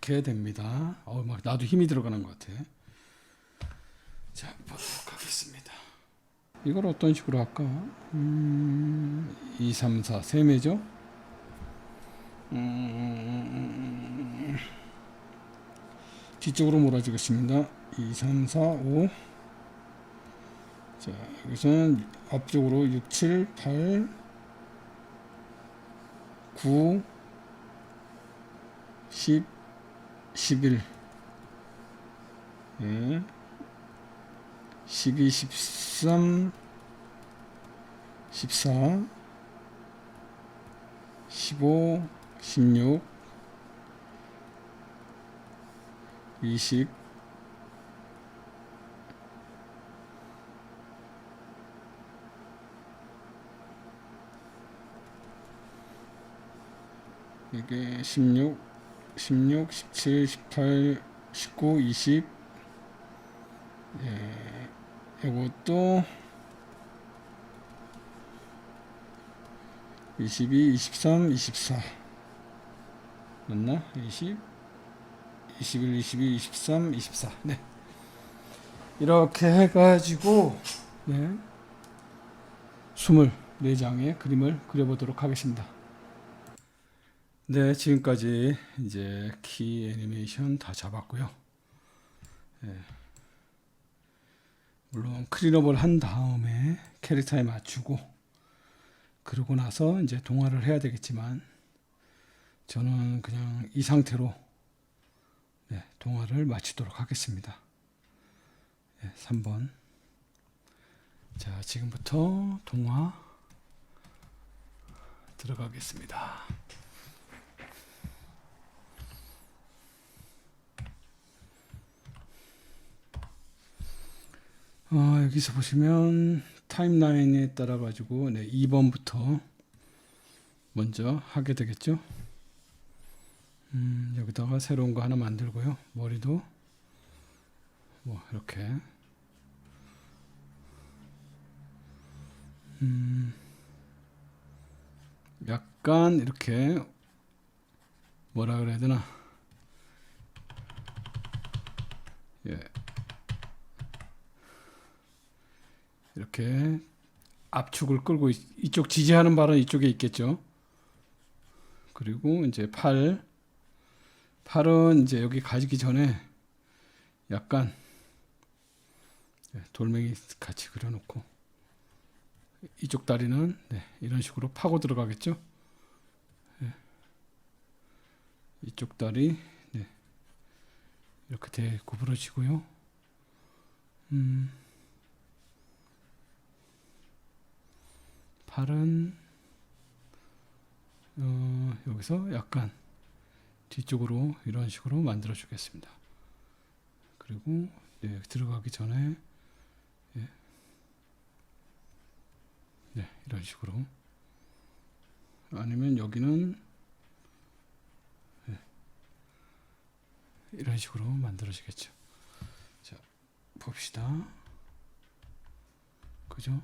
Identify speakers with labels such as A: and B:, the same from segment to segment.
A: 이렇게 됩니다. 어, 막 나도 힘이 들어가는 것 같아. 자, 보도록 하겠습니다. 이걸 어떤 식으로 할까? 음, 2, 3, 4, 3매죠? 음, 뒤쪽으로 몰아주겠습니다. 2, 3, 4, 5. 자, 여기서는 앞쪽으로 6, 7, 8, 9, 10, 11. 예. 12, 13, 14, 15, 16, 20, 이게 16, 16, 17, 18, 19, 20. 예, 이것도 22, 23, 24. 맞나? 20, 21, 22, 23, 24. 네. 이렇게 해가지고, 네. 24장의 그림을 그려보도록 하겠습니다. 네, 지금까지 이제 키 애니메이션 다 잡았고요. 예. 물론 클린업을 한 다음에 캐릭터에 맞추고 그러고 나서 이제 동화를 해야 되겠지만 저는 그냥 이 상태로 네, 동화를 마치도록 하겠습니다. 예, 3번. 자, 지금부터 동화 들어가겠습니다. 어, 여기서 보시면 타임라인에 따라 가지고 네, 2번부터 먼저 하게 되겠죠. 음, 여기다가 새로운 거 하나 만들고요. 머리도 뭐 이렇게 음, 약간 이렇게 뭐라 그래야 되나? 예. 이렇게 압축을 끌고 있- 이쪽 지지하는 발은 이쪽에 있겠죠. 그리고 이제 팔 팔은 이제 여기 가지기 전에 약간 네, 돌멩이 같이 그려놓고 이쪽 다리는 네, 이런 식으로 파고 들어가겠죠. 네. 이쪽 다리 네, 이렇게 대 구부러지고요. 음. 팔은 어, 여기서 약간 뒤쪽으로 이런 식으로 만들어 주겠습니다. 그리고 네, 들어가기 전에 예. 네, 이런 식으로 아니면 여기는 예, 이런 식으로 만들어지겠죠. 자, 봅시다. 그죠?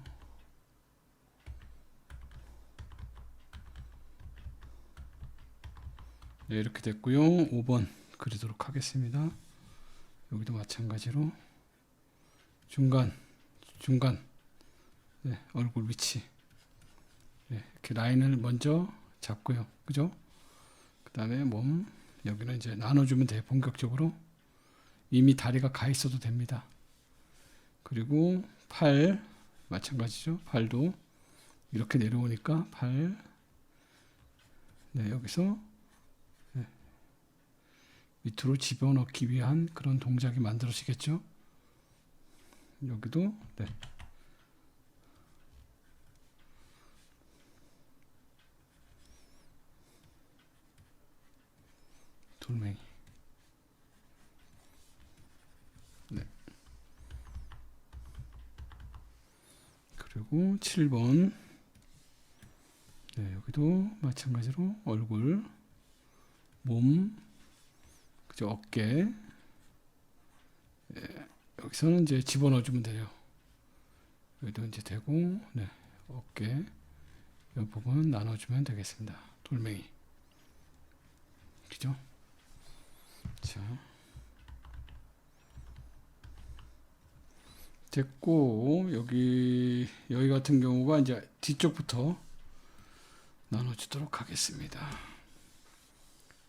A: 네, 이렇게 됐고요. 5번 그리도록 하겠습니다. 여기도 마찬가지로 중간 중간 네, 얼굴 위치 네, 이렇게 라인을 먼저 잡고요. 그죠? 그 다음에 몸 여기는 이제 나눠주면 돼요. 본격적으로 이미 다리가 가 있어도 됩니다. 그리고 팔 마찬가지죠. 팔도 이렇게 내려오니까 팔 네, 여기서 밑으로 집어넣기 위한 그런 동작이 만들어지겠죠. 여기도 네. 돌멩이. 네. 그리고 7번. 네, 여기도 마찬가지로 얼굴, 몸, 그죠 어깨. 예, 여기서는 이제 집어넣어 주면 돼요. 여기도 이제 되고 네 어깨. 이 부분 나눠주면 되겠습니다. 돌멩이. 그죠? 자. 됐고 여기 여기 같은 경우가 이제 뒤쪽부터 나눠주도록 하겠습니다.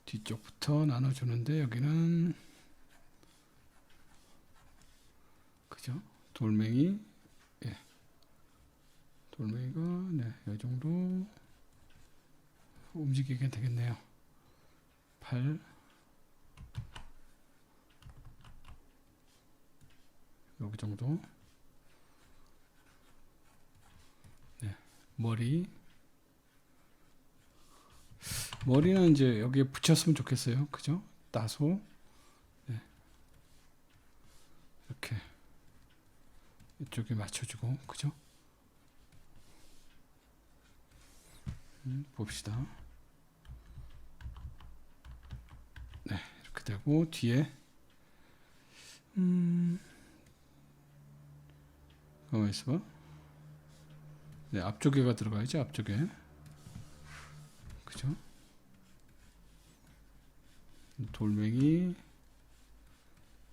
A: 뒤쪽부터 나눠주는데 여기는 그죠? 돌멩이 예. 돌멩이가 네, 이 정도 움직이게 되겠네요. 8 여기 정도 네, 머리 머리는 이제 여기에 붙였으면 좋겠어요. 그죠? 따소 네. 이렇게 이쪽에 맞춰주고 그죠? 음, 봅시다. 네, 이렇게 되고 뒤에 음, 가만 있어봐. 네, 앞쪽에가 들어가야지 앞쪽에. 그죠? 돌멩이,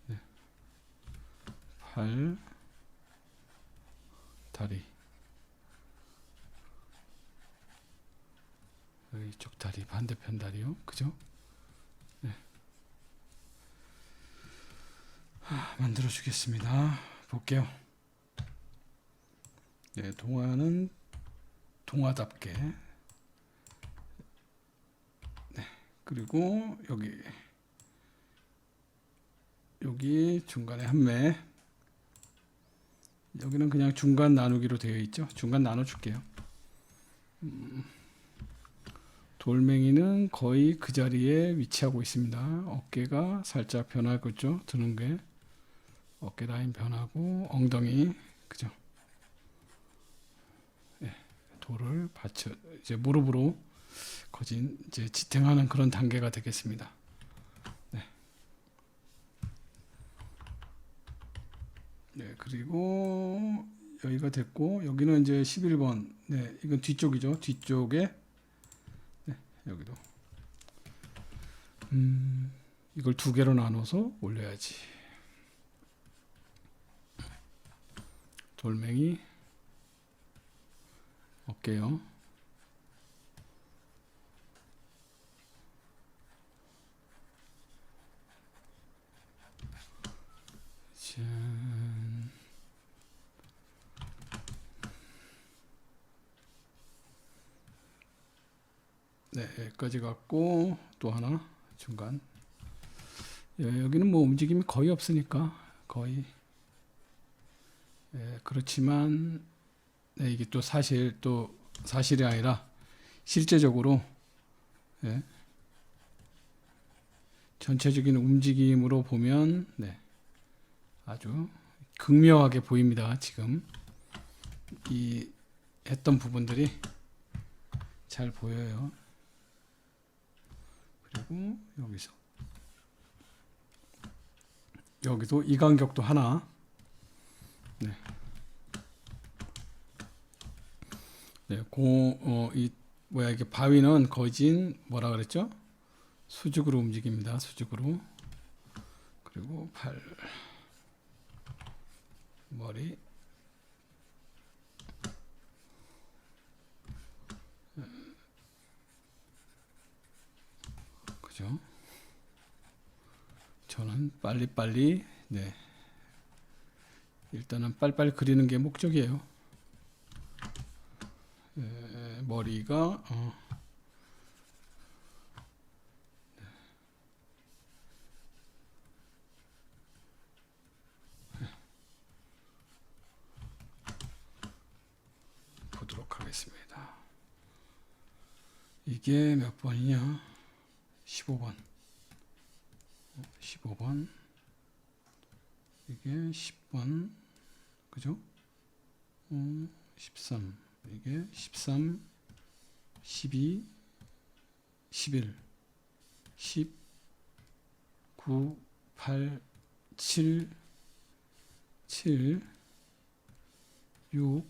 A: 네. 팔, 다리. 이쪽 다리 반대편 다리요, 그죠? 네. 아, 만들어 주겠습니다. 볼게요. 네, 동화는 동화답게. 네, 그리고 여기 여기 중간에 한 매. 여기는 그냥 중간 나누기로 되어 있죠. 중간 나눠 줄게요. 음, 돌멩이는 거의 그 자리에 위치하고 있습니다. 어깨가 살짝 변하고 있죠. 드는 게 어깨 라인 변하고 엉덩이 그죠. 돌을 받쳐 이제 무릎으로 거진 이제 지탱하는 그런 단계가 되겠습니다. 네. 네, 그리고 여기가 됐고 여기는 이제 11번. 네, 이건 뒤쪽이죠. 뒤쪽에 네, 여기도 음, 이걸 두 개로 나눠서 올려야지. 돌멩이 어깨요. 네, 여기까지 갔고 또 하나 중간. 예, 여기는 뭐 움직임이 거의 없으니까 거의. 예, 그렇지만 네, 이게 또 사실 또 사실이 아니라 실제적으로 예, 전체적인 움직임으로 보면 네, 아주 극명하게 보입니다. 지금 이 했던 부분들이 잘 보여요. 그리고 여기서 여기도 이 간격도 하나 네. 네, 고, 어, 이, 뭐야, 이게 바위는 거진, 뭐라 그랬죠? 수직으로 움직입니다. 수직으로. 그리고 팔, 머리. 그죠? 저는 빨리빨리, 네. 일단은 빨리빨리 그리는 게 목적이에요. 에, 머리가 어, 보도록 하겠습니다. 이게 몇 번이냐? 15번. 15번. 이게 10번. 그죠? 어, 13. 이게 13, 12, 11, 10, 9, 8, 7, 7, 6,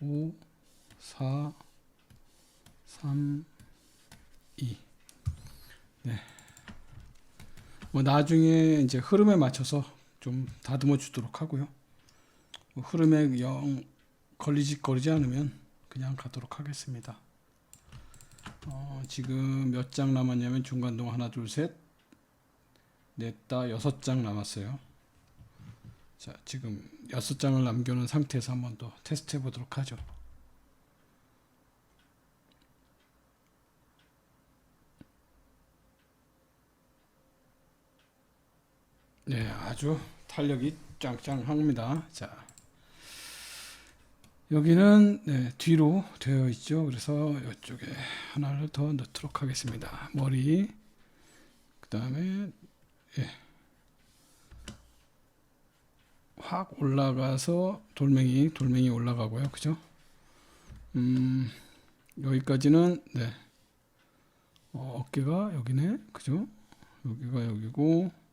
A: 5, 4, 3, 2. 네. 뭐 나중에 이제 흐름에 맞춰서 좀 다듬어 주도록 하고요. 뭐 흐름에 영 걸리지 거리지 않으면 그냥 가도록 하겠습니다. 어, 지금 몇 장 남았냐면 중간동 하나 둘셋 넷다 여섯 장 남았어요. 자 지금 여섯 장을 남겨놓은 상태에서 한번 더 테스트 해보도록 하죠. 네, 아주 탄력이 짱짱합니다. 자, 여기는 네, 뒤로 되어 있죠. 그래서 이쪽에 하나를 더 넣도록 하겠습니다. 머리, 그 다음에 예. 확 올라가서 돌멩이, 돌멩이 올라가고요. 그죠? 음, 여기까지는 네. 어, 어깨가 여기네. 그죠? 여기가 여기고 예,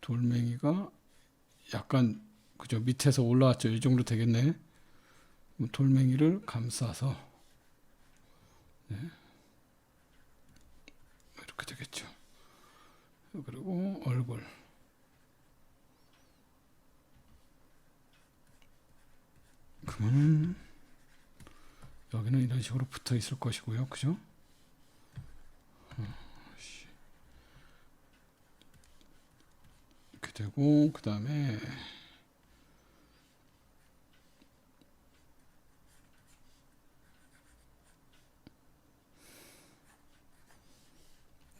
A: 돌멩이가 약간 그죠 밑에서 올라왔죠. 이 정도 되겠네. 돌멩이를 감싸서. 네. 이렇게 되겠죠. 그리고 얼굴. 그러면 여기는 이런 식으로 붙어 있을 것이고요. 그죠 이렇게 되고 그 다음에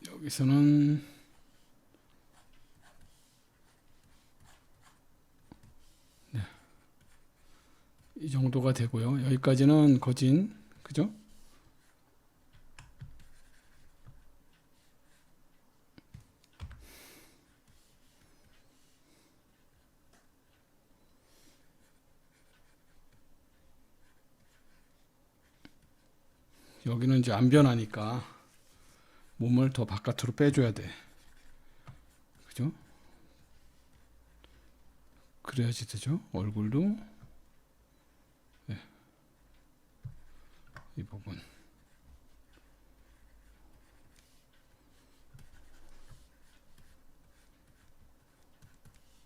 A: 여기서는 네. 이 정도가 되고요. 여기까지는 거진 그죠? 여기는 이제 안 변하니까 몸을 더 바깥으로 빼줘야 돼. 그죠? 그래야지 되죠. 얼굴도 네. 이 부분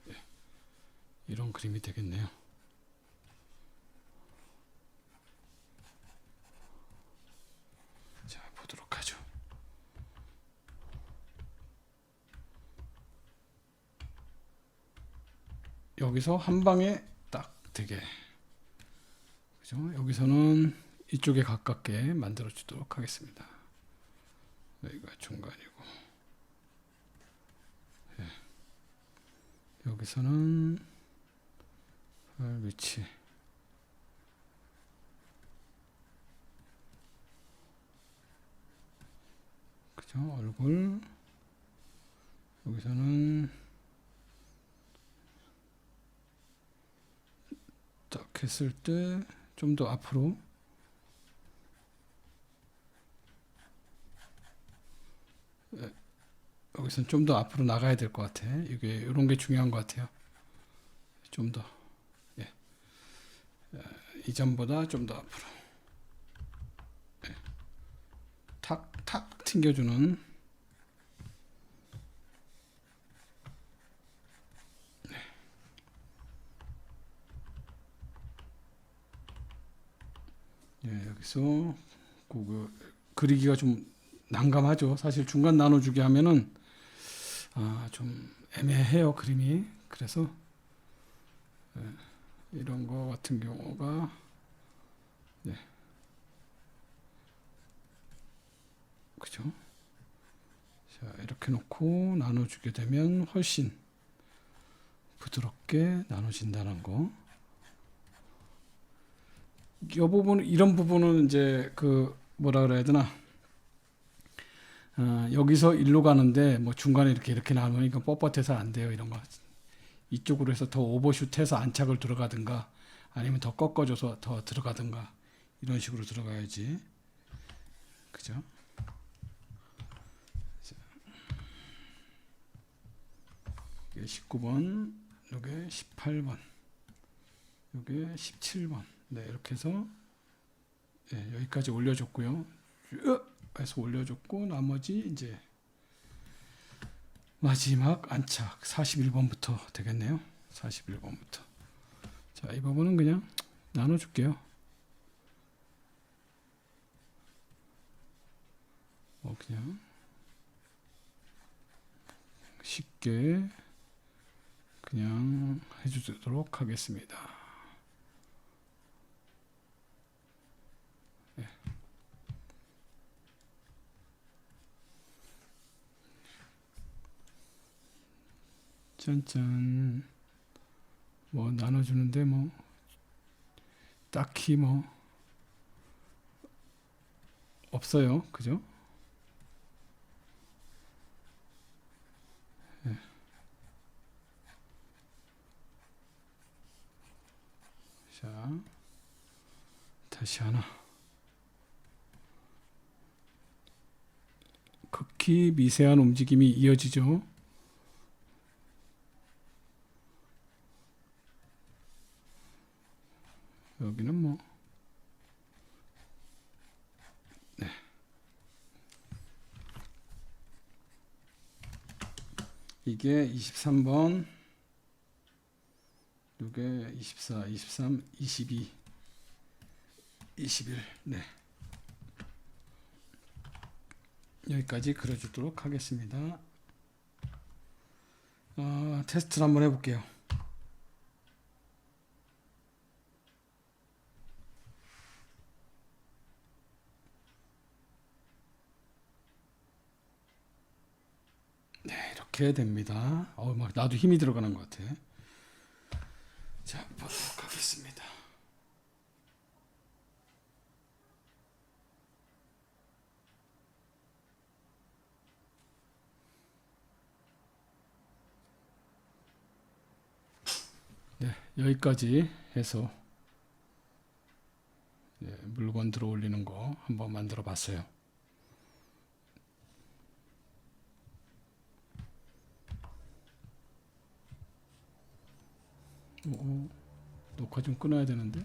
A: 네. 이런 그림이 되겠네요. 자 보도록 하죠. 여기서 한 방에 딱 되게 그죠? 여기서는 이쪽에 가깝게 만들어 주도록 하겠습니다. 여기가 중간이고 예. 여기서는 팔 위치 그죠? 얼굴 여기서는 딱 했을 때 좀 더 앞으로 예, 여기서는 좀 더 앞으로 나가야 될 것 같아. 이게 이런 게 중요한 것 같아요. 좀 더. 예. 예, 이전보다 좀 더 앞으로. 예. 탁, 탁 튕겨주는. 예, 여기서 그, 그 그리기가 좀 난감하죠. 사실 중간 나눠주기 하면은 아, 좀 애매해요 그림이. 그래서 예, 이런 거 같은 경우가 네. 그죠? 자 이렇게 놓고 나눠주게 되면 훨씬 부드럽게 나눠진다는 거. 이 부분 이런 부분은 이제 그 뭐라 그래야 되나 어, 여기서 일로 가는데 뭐 중간에 이렇게 이렇게 나누니까 뻣뻣해서 안 돼요 이런 거 이쪽으로 해서 더 오버슛해서 안착을 들어가든가 아니면 더 꺾어줘서 더 들어가든가 이런 식으로 들어가야지 그죠? 자. 이게 19번 이게 18번 이게 17번 네, 이렇게 해서 예, 여기까지 올려줬고요. 쭉 해서 올려줬고 나머지 이제 마지막 안착 41번부터 되겠네요. 41번부터. 자, 이 부분은 그냥 나눠 줄게요. 어 그냥 쉽게 그냥 해주도록 하겠습니다. 짠짠 뭐 나눠주는데 뭐 딱히 뭐 없어요 그죠? 예. 자 다시 하나 극히 미세한 움직임이 이어지죠. 여기는 뭐 네. 이게 23번 이게 24, 23, 22 21 네. 여기까지 그려주도록 하겠습니다. 어, 테스트를 한번 해볼게요. 네, 이렇게 됩니다. 어, 막 나도 힘이 들어가는 것 같아. 자, 보도록 하겠습니다. 네, 여기까지 해서 네, 물건 들어 올리는 거 한번 만들어 봤어요. 오, 녹화 좀 끊어야 되는데.